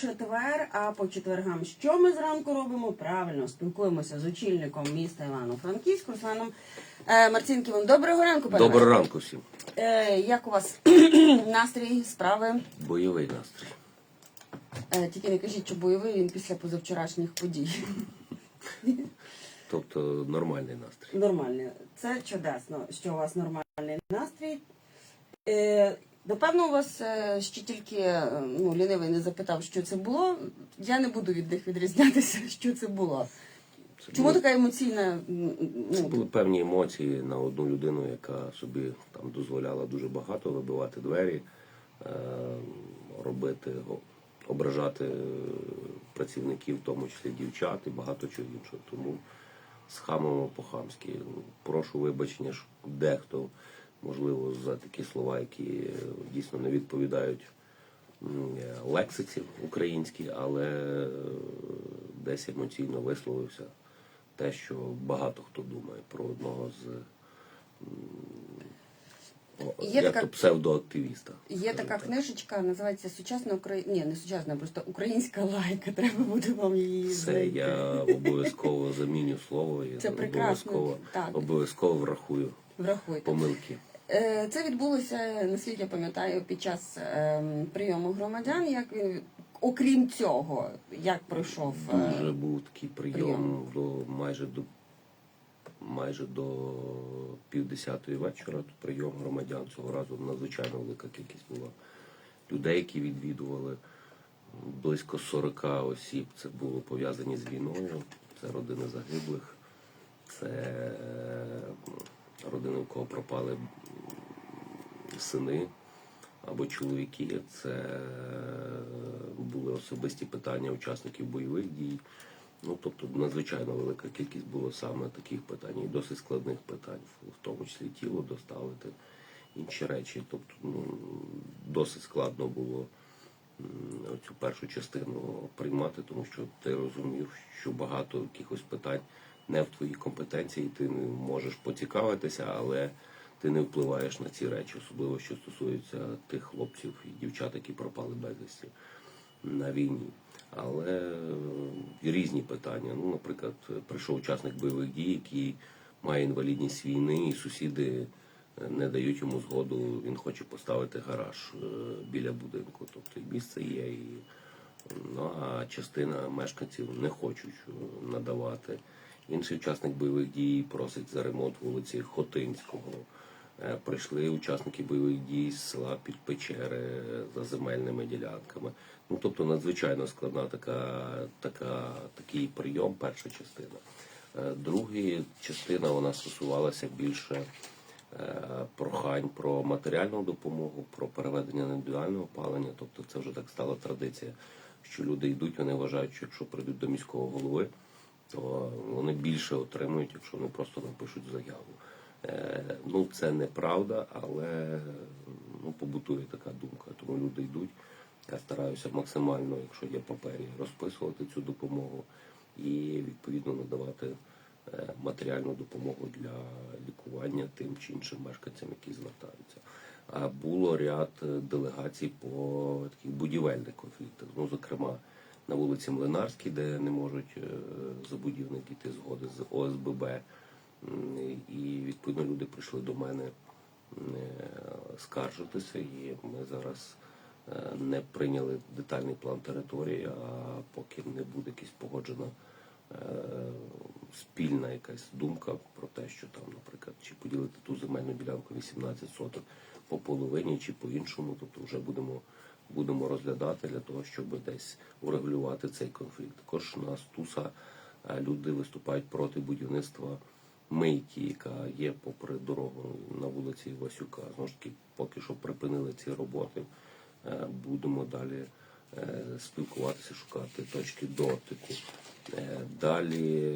четвер, а по четвергам що ми зранку робимо? Правильно, спілкуємося з очільником міста Івано-Франківськ Русланом е, Марцінківим. Доброго ранку, пане. Доброго ранку всім. Е, як у вас настрій, справи? Бойовий настрій. Е, тільки не кажіть, що бойовий він після позавчорашніх подій. Тобто нормальний настрій. Нормальний. Це чудесно, що у вас нормальний настрій. Напевно, у вас е, ще тільки е, ну, лінивий не запитав, що це було. Я не буду від них відрізнятися, що це було. Це Чому були, така емоційна? м, це Ну, були певні емоції на одну людину, яка собі там дозволяла дуже багато вибивати двері, е, робити, ображати працівників, в тому числі дівчат і багато чого іншого. Тому схамимо по-хамськи. Прошу вибачення, що дехто, можливо, за такі слова, які дійсно не відповідають е, лексиці українській, але е, десь емоційно висловився те, що багато хто думає про одного з Є як така- то псевдоактивіста. Є така книжечка, називається Сучасна Україна. Ні, не сучасна, просто українська лайка. Треба буде вам її Все, знайти. я обов'язково заміню слово і Це прекрасно, обов'язково, так. обов'язково врахую Врахуйте. помилки. Е, Це відбулося, наскільки я пам'ятаю, під час ем, прийому громадян. Як окрім цього, як пройшов е, Дуже був такий прийом, прийом. до майже до майже до півдесятої вечора. Тут прийом громадян цього разу надзвичайно велика кількість була людей, які відвідували. Близько 40 осіб. Це було пов'язані з війною. Це родини загиблих, це е, родини, у кого пропали сини або чоловіки. Це е, були особисті питання учасників бойових дій. Ну, тобто надзвичайно велика кількість було саме таких питань, і досить складних питань, в тому числі тіло доставити, інші речі. Тобто, ну, досить складно було цю першу частину приймати, тому що ти розумів, що багато якихось питань не в твоїй компетенції, ти можеш поцікавитися, але ти не впливаєш на ці речі, особливо що стосується тих хлопців і дівчат, які пропали безвісті на війні. Але е, різні питання. Ну, наприклад, прийшов учасник бойових дій, який має інвалідність війни, і сусіди е, не дають йому згоду. Він хоче поставити гараж е, біля будинку. Тобто і місце є, і ну, а частина мешканців не хочуть надавати. Інший учасник бойових дій просить за ремонт вулиці Хотинського. Е, Прийшли учасники бойових дій з села під Печери за земельними ділянками. Ну тобто надзвичайно складна така, така, такий прийом, перша частина. Е, Друга частина вона стосувалася більше е, прохань про матеріальну допомогу, про переведення на індивідуальне опалення. Тобто це вже так стала традиція, що люди йдуть, вони вважають, що якщо прийдуть до міського голови, то вони більше отримують, якщо вони просто напишуть заяву. Е, Ну, це неправда, але ну, побутує така думка. Тому люди йдуть. Я стараюся максимально, якщо є папері, розписувати цю допомогу і відповідно надавати е, матеріальну допомогу для лікування тим чи іншим мешканцям, які звертаються. А було ряд е, делегацій по таких будівельних конфліктах. Ну, зокрема, на вулиці Млинарській, де не можуть е, забудівники дійти згоди з ОСББ. І відповідно люди прийшли до мене е, скаржитися, і ми зараз е, не прийняли детальний план території, а поки не буде якась погоджена спільна якась думка про те, що там, наприклад, чи поділити ту земельну ділянку 18 соток по половині, чи по іншому, тобто вже будемо. Будемо розглядати для того, щоб десь врегулювати цей конфлікт. Також на Стуса е, люди виступають проти будівництва мийки, яка є попри дорогу на вулиці Васюка. Знову ж таки, поки що припинили ці роботи. Е, Будемо далі е, спілкуватися, шукати точки дотику. Далі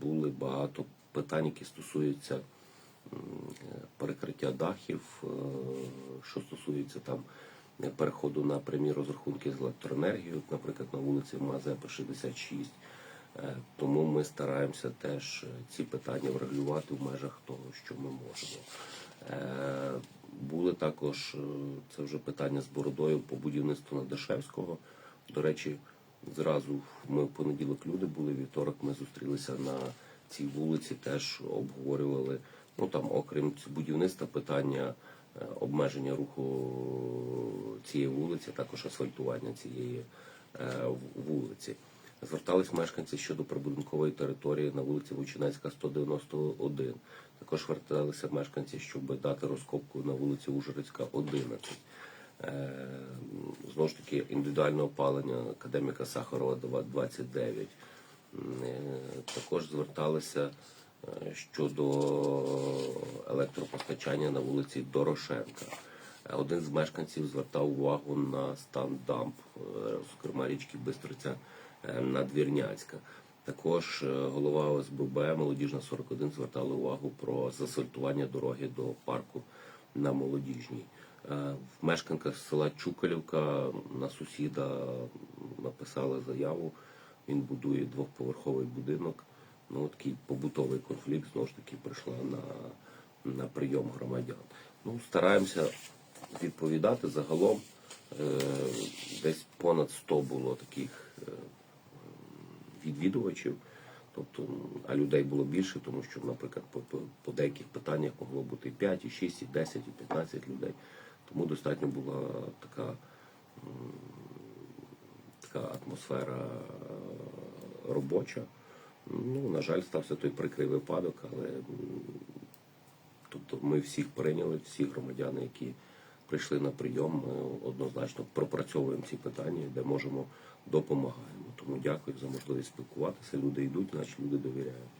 були багато питань, які стосуються перекриття дахів, е, що стосується там переходу на прямі розрахунки з електроенергією, наприклад, на вулиці Мазепи 66. Е, Тому ми стараємося теж е, ці питання врегулювати в межах того, що ми можемо. Були також, це вже питання з бородою по будівництву на Дашевського. До речі, зразу ми в понеділок люди були, вівторок ми зустрілися на цій вулиці, теж обговорювали, ну там, окрім будівництва, питання е, обмеження руху цієї вулиці, також асфальтування цієї е, вулиці. Звертались мешканці щодо прибудинкової території на вулиці Вучинецька, 191. Також зверталися мешканці, щоб дати розкопку на вулиці Ужгородська, 11. Е, Знову ж таки, індивідуальне опалення академіка Сахарова 29. Е, Також зверталися щодо електропостачання на вулиці Дорошенка. Е, Один з мешканців звертав увагу на стан дамп, е, зокрема річки Бистриця е, Надвірняцька. Також е, голова ОСББ Молодіжна 41 звертала увагу про засфальтування дороги до парку на молодіжній. Е, Мешканка з села Чукалівка на сусіда написала заяву. Він будує двохповерховий будинок. Ну, такий побутовий конфлікт знову ж таки прийшла на, на прийом громадян. Ну, стараємося відповідати загалом. Е, десь понад 100 було таких е, відвідувачів. Тобто, а людей було більше, тому що, наприклад, по, по, по деяких питаннях могло бути і 5, і 6, і 10, і 15 людей. Тому достатньо була така, така атмосфера е, робоча. Ну, на жаль, стався той прикрий випадок, але тобто ми всіх прийняли, всі громадяни, які прийшли на прийом, ми однозначно пропрацьовуємо ці питання, де можемо допомагаємо. Тому дякую за можливість спілкуватися. Люди йдуть, значить люди довіряють.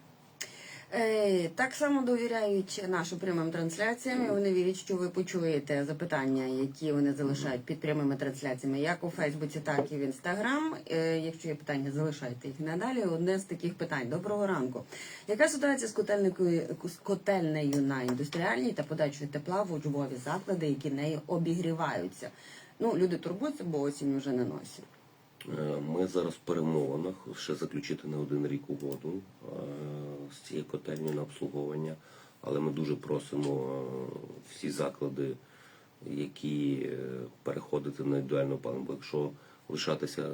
Е, так само довіряють нашим прямим трансляціям. і Вони вірять, що ви почуєте запитання, які вони залишають під прямими трансляціями, як у Фейсбуці, так і в Інстаграм. Е, якщо є питання, залишайте їх надалі. Одне з таких питань. Доброго ранку. Яка ситуація з котельникою з котельнею на індустріальній та подачою тепла в учбові заклади, які нею обігріваються? Ну, люди турбуються, бо осінь вже не носять. Е, Ми зараз в перемовинах ще заключити на один рік угоду з цією котельнею на обслуговування, але ми дуже просимо е, всі заклади, які е, переходити на індивідуальне опалення. Бо якщо лишатися,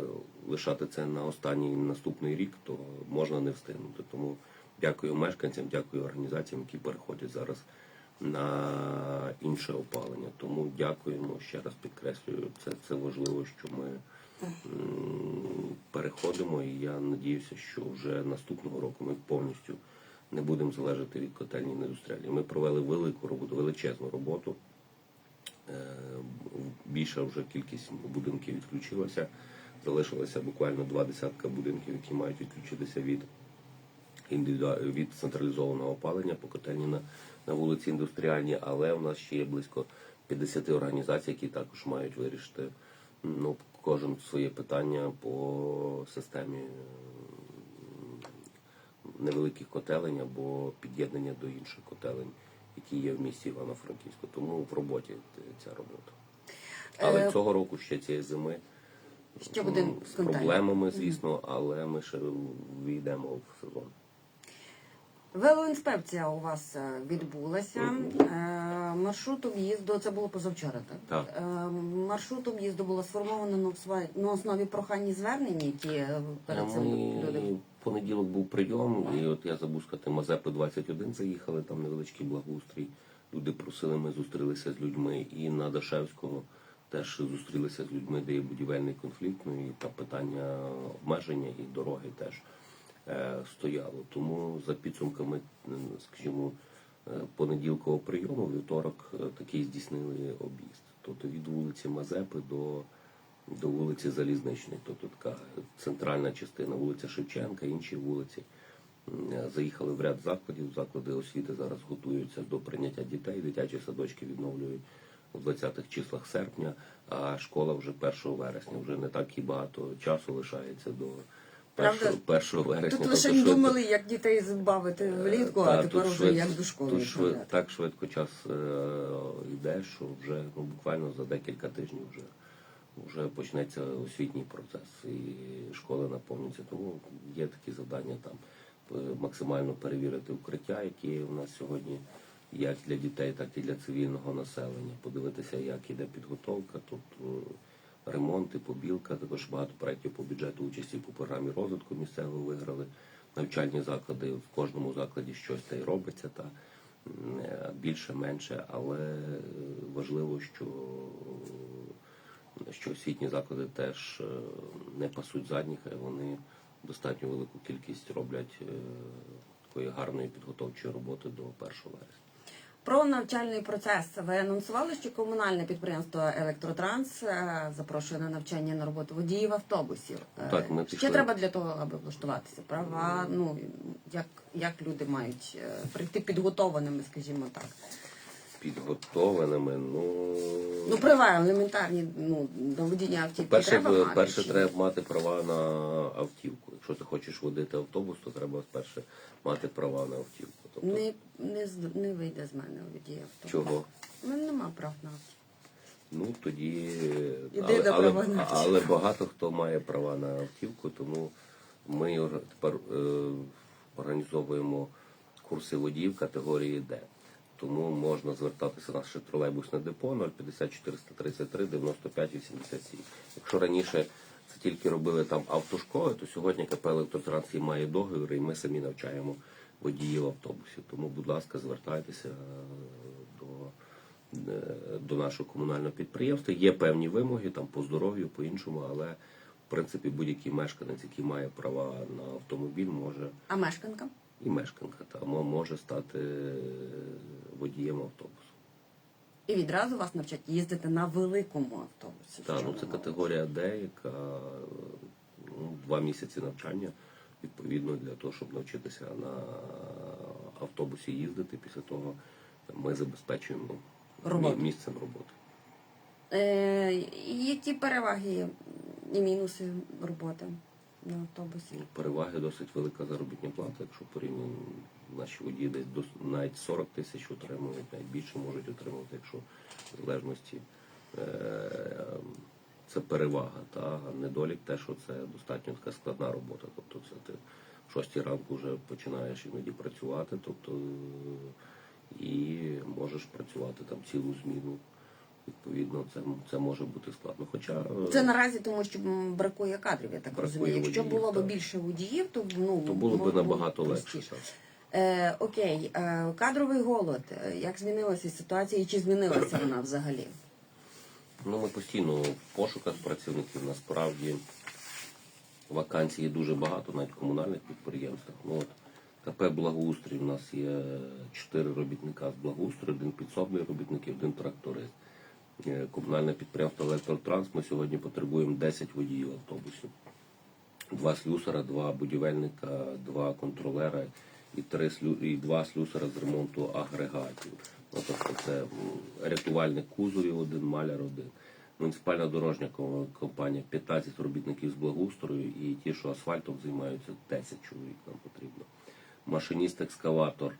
лишати це на останній наступний рік, то можна не встигнути. Тому дякую мешканцям, дякую організаціям, які переходять зараз на інше опалення. Тому дякуємо ще раз підкреслюю, це, це важливо, що ми переходимо, і я надіюся, що вже наступного року ми повністю не будемо залежати від котельні індустріальні. Ми провели велику роботу, величезну роботу. Е, Більша вже кількість будинків відключилася. Залишилося буквально два десятка будинків, які мають відключитися від від централізованого опалення по котельні на, на вулиці індустріальній, але у нас ще є близько 50 організацій, які також мають вирішити ну, кожен своє питання по системі невеликих котелень або під'єднання до інших котелень, які є в місті Івано-Франківську. Тому в роботі ця робота. Але Е, цього року ще цієї зими Ще буде з проблемами, звісно, але ми ще війдемо в сезон. Велоінспекція у вас е, відбулася. Е, Маршрут об'їзду, це було позавчора, так? Так. Е, Маршрут об'їзду було сформовано на основі прохань і звернень, які перед цим люди. Понеділок був прийом, і от я забув сказати, Мазепи 21 заїхали, там невеличкий благоустрій. Люди просили, ми зустрілися з людьми. І на Дашевського теж зустрілися з людьми, де є будівельний конфлікт. Ну і там питання обмеження і дороги теж стояло. Тому за підсумками, скажімо, е, понеділкового прийому, вівторок е, такий здійснили об'їзд. Тобто від вулиці Мазепи до до вулиці Залізничної, тобто така центральна частина, вулиця Шевченка, інші вулиці. Е, Заїхали в ряд закладів. Заклади освіти зараз готуються до прийняття дітей. Дитячі садочки відновлюють у 20-х числах серпня, а школа вже 1 вересня. Вже не так і багато часу лишається до 1, Правда? 1 вересня. Тут Тобто лише швидко- думали, як дітей збавити влітку, а Та, тепер вже як до школи. тут швид- так швидко час е, йде, що вже ну, буквально за декілька тижнів вже, вже почнеться освітній процес і школи наповнюються. Тому є такі завдання там е, максимально перевірити укриття, які у нас сьогодні як для дітей, так і для цивільного населення. Подивитися, як іде підготовка, тут е, ремонти, побілка, також багато проєктів по бюджету участі по програмі розвитку місцевого виграли. Навчальні заклади в кожному закладі щось та й робиться, та е, більше, менше, але е, важливо, що, що освітні заклади теж е, не пасуть задніх, а вони достатньо велику кількість роблять такої гарної підготовчої роботи до 1 вересня. Про навчальний процес ви анонсували, що комунальне підприємство Електротранс е, запрошує на навчання на роботу водіїв автобусів. Е, Так, ми Що пішли. треба для того, аби влаштуватися? Права, ну як, як люди мають е, прийти підготованими, скажімо так. Підготованими, ну, Ну, права елементарні, ну до водіння автівки перше, треба мати. перше чи- треба мати права на автівку. Якщо ти хочеш водити автобус, то треба спершу мати права на автівку. Тобто, Не, не, з- не вийде з мене водій автобус. чого? У мене нема прав на автівку. Ну тоді Іди але, до але, права на автівку. але багато хто має права на автівку, тому ми ор- тепер е, організовуємо курси водіїв категорії Д. Тому можна звертатися на наше тролейбусне депо 050 433 95 87. Якщо раніше це тільки робили там автошколи, то сьогодні КП «Електротранс» і має договір, і ми самі навчаємо водіїв автобусів. Тому, будь ласка, звертайтеся е, до е, до нашого комунального підприємства. Є певні вимоги там по здоров'ю, по іншому, але в принципі будь-який мешканець, який має права на автомобіль, може А мешканка? і мешканка та може стати е, водієм автобусу. І відразу вас навчать їздити на великому автобусі. Так, ну це категорія Д, яка ну, два місяці навчання відповідно для того, щоб навчитися на автобусі їздити. Після того ми забезпечуємо Роботу. місцем роботи. Е, які переваги і мінуси роботи на автобусі? Переваги досить велика заробітна плата, якщо порівняно наші водії десь до навіть 40 тисяч отримують, навіть більше можуть отримувати, якщо в залежності е, це перевага. Та А недолік те, що це достатньо така складна робота. Тобто це ти в 6 ранку вже починаєш іноді працювати, тобто е, і можеш працювати там цілу зміну. Відповідно, це, це може бути складно. Хоча е, Це наразі тому, що бракує кадрів, я так Бракує розумію. Якщо водіїв, було б більше водіїв, то ну то було б набагато простіше. легше. Е, окей, е, кадровий голод. Е, Як змінилася ситуація і чи змінилася вона взагалі? Ну, ми постійно в пошуках працівників. Насправді вакансій дуже багато, навіть в комунальних підприємствах. Ну, от, КП Благоустрій у нас є чотири робітника з благоустрою, один підсобний робітник один тракторист. Е, Комунальне підприємство Електротранс. Ми сьогодні потребуємо 10 водіїв автобусів. Два слюсара, два будівельника, два контролера і три слю... і два слюсара з ремонту агрегатів. Ну, тобто це рятувальник кузовів один, маляр один. Муніципальна дорожня компанія 15 робітників з благоустрою і ті, що асфальтом займаються, 10 чоловік нам потрібно. Машиніст-екскаватор,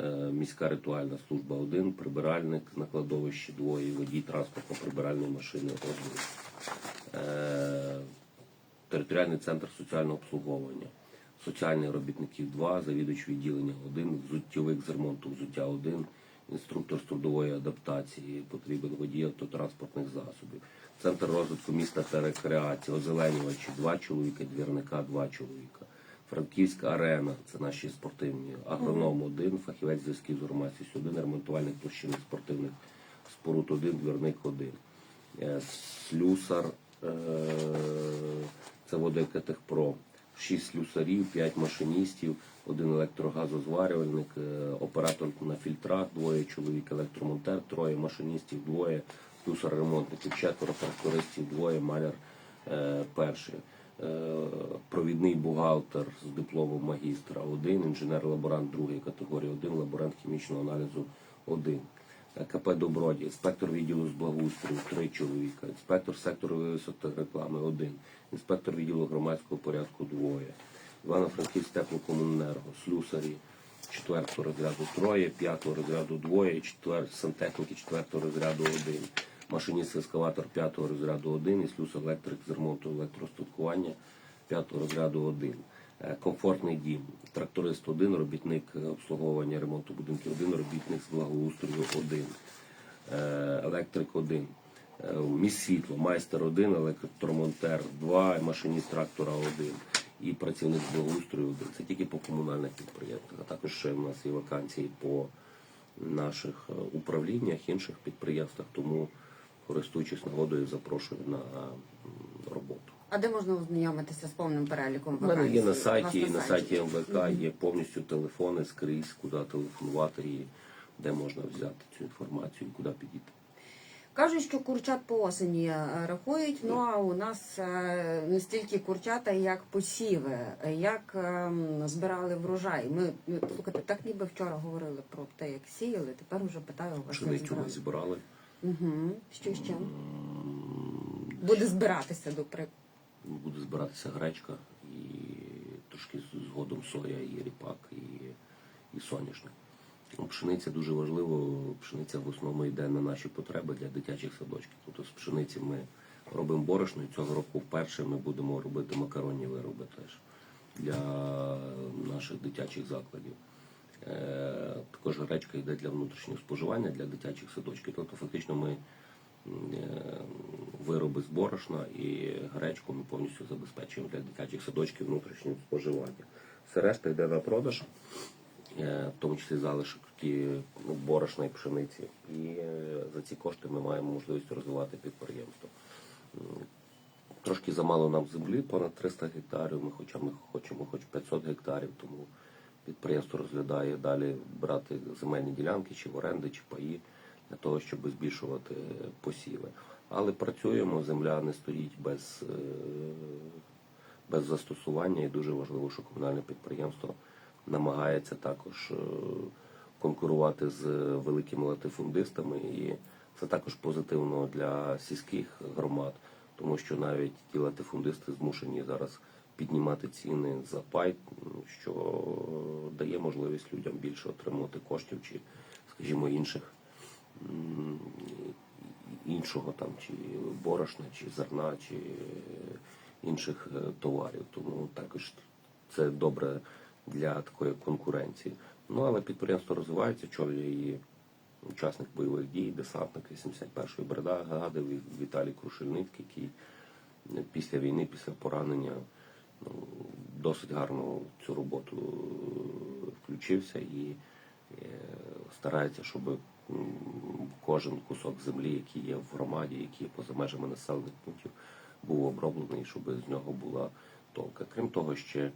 е, міська ритуальна служба один, прибиральник на кладовищі двоє, водій транспортно-прибиральної машини один. Е, територіальний центр соціального обслуговування, соціальних робітників 2, завідувач відділення 1, взуттєвик з ремонту взуття 1, інструктор з трудової адаптації, потрібен водій автотранспортних засобів, центр розвитку міста та рекреації, озеленювачі 2 чоловіка, двірника 2 чоловіка. Франківська арена, це наші спортивні, агроном 1, фахівець зв'язків з громадськістю 1, ремонтувальник площинних спортивних споруд 1, двірник 1. Е, Слюсар, е, це водоекотехпро. 6 слюсарів, 5 машиністів, один електрогазозварювальник, е, оператор на фільтрах, двоє чоловік, електромонтер, троє машиністів, двоє слюсар ремонтників, четверо трактористів, двоє маляр е, перший. Е, Провідний бухгалтер з дипломом магістра один, інженер-лаборант другої категорії один, лаборант хімічного аналізу один. КП Доброді, інспектор відділу з благоустрою три чоловіка, інспектор сектору висоти реклами один, інспектор відділу громадського порядку двоє, Івано-Франківськ теплокомуненерго, слюсарі четвертого розряду троє, п'ятого розряду двоє, четвер... сантехніки четвертого розряду один, машиніст ескаватор п'ятого розряду один і слюс електрик з ремонту електростаткування п'ятого розряду один. Е, Комфортний дім, тракторист один, робітник обслуговування ремонту будинків один, робітник з благоустрою один, Е, електрик один, Е, міст світло, майстер один, електромонтер два, машиніст трактора один. І працівник з благоустрою один. Це тільки по комунальних підприємствах. А також ще в нас є вакансії по наших е, управліннях, інших підприємствах, тому користуючись нагодою, запрошую на роботу. А де можна ознайомитися з повним переліком У мене є на сайті, на сайті МВК є повністю телефони скрізь, куди телефонувати і де можна взяти цю інформацію, і куди підійти. Кажуть, що курчат по осені е, рахують, ну а у нас е, не стільки курчата, як посіви, як ем, збирали врожай. Ми слухайте, так ніби вчора говорили про те, як сіяли. Тепер уже питаю вас. Пшеницю ми збирали. Угу. Що ще? Буде збиратися до прикладу. Буде збиратися гречка і трошки згодом соя, і ріпак, і, і соняшник. Ну, Пшениця дуже важливо. Пшениця в основному йде на наші потреби для дитячих садочків. Тобто з пшениці ми робимо борошно, і цього року вперше ми будемо робити макаронні вироби теж для наших дитячих закладів. Е, Також гречка йде для внутрішнього споживання для дитячих садочків. Тобто фактично ми е, вироби з борошна і гречку ми повністю забезпечуємо для дитячих садочків внутрішнього споживання. Все решта йде на продаж, е, в тому числі залишок ну, борошна і пшениці. І за ці кошти ми маємо можливість розвивати підприємство. Трошки замало нам землі, понад 300 гектарів. Ми хоча ми хочемо хоч 500 гектарів, тому підприємство розглядає далі брати земельні ділянки чи в оренди, чи паї для того, щоб збільшувати посіви. Але працюємо, земля не стоїть без, е, без застосування, і дуже важливо, що комунальне підприємство намагається також е, конкурувати з великими латифундистами, і це також позитивно для сільських громад, тому що навіть ті латифундисти змушені зараз піднімати ціни за пай, що дає можливість людям більше отримувати коштів чи, скажімо, інших іншого там чи борошна, чи зерна, чи інших е, товарів. Тому також це добре для такої конкуренції. Ну але підприємство розвивається, очолює її учасник бойових дій, десантник 81-ї бригади Ві- Віталій Крушельницький, який після війни, після поранення досить гарно в цю роботу е, включився і е, старається, щоб кожен кусок землі, який є в громаді, який є поза межами населених пунктів, був оброблений, щоб з нього була толка. Крім того, ще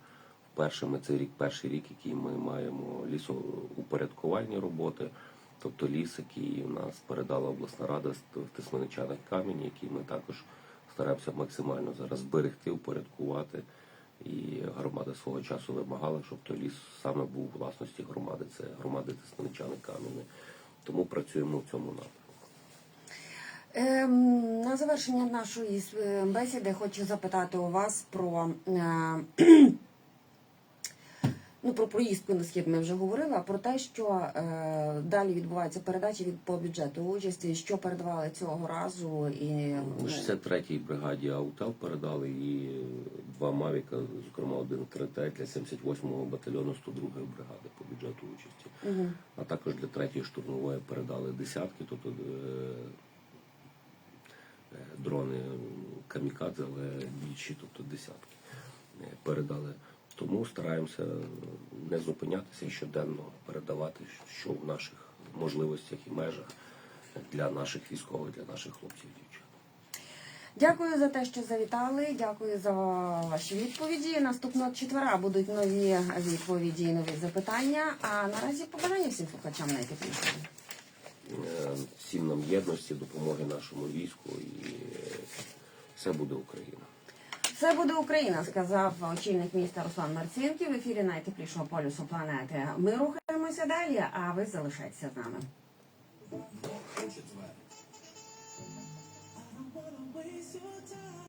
вперше ми цей рік, перший рік, який ми маємо лісоупорядкувальні роботи, тобто ліс, який у нас передала обласна рада в Тисменичанах камінь, який ми також стараємося максимально зараз зберегти, упорядкувати. І громада свого часу вимагала, щоб той ліс саме був у власності громади. Це громади Тисменичани Кам'яни. Тому працюємо в цьому напрямку. Ем, на завершення нашої е, бесіди хочу запитати у вас про, е, ну, про проїздку на схід ми вже говорили, а про те, що е, далі відбуваються передачі від по бюджету участі, що передавали цього разу, і У 63-й бригаді Аутел передали і два Мавіка, зокрема один 3Т для 78-го батальйону 102-ї бригади по бюджету участі. Мгм. А також для 3-ї штурмової передали десятки, тобто е, е, дрони камікадзе, але більші, тобто десятки е, передали. Тому стараємося не зупинятися і щоденно передавати, що в наших можливостях і межах для наших військових, для наших хлопців і дівчат. Дякую за те, що завітали. Дякую за ваші відповіді. Наступного четвера будуть нові відповіді і нові запитання. А наразі побажання всім слухачам найтеплішого. Е, всім нам єдності, допомоги нашому війську і е, все буде Україна. Це буде Україна, сказав очільник міста Руслан Марцінків. в ефірі найтеплішого полюсу планети. Ми рухаємося далі, а ви залишайтеся з нами.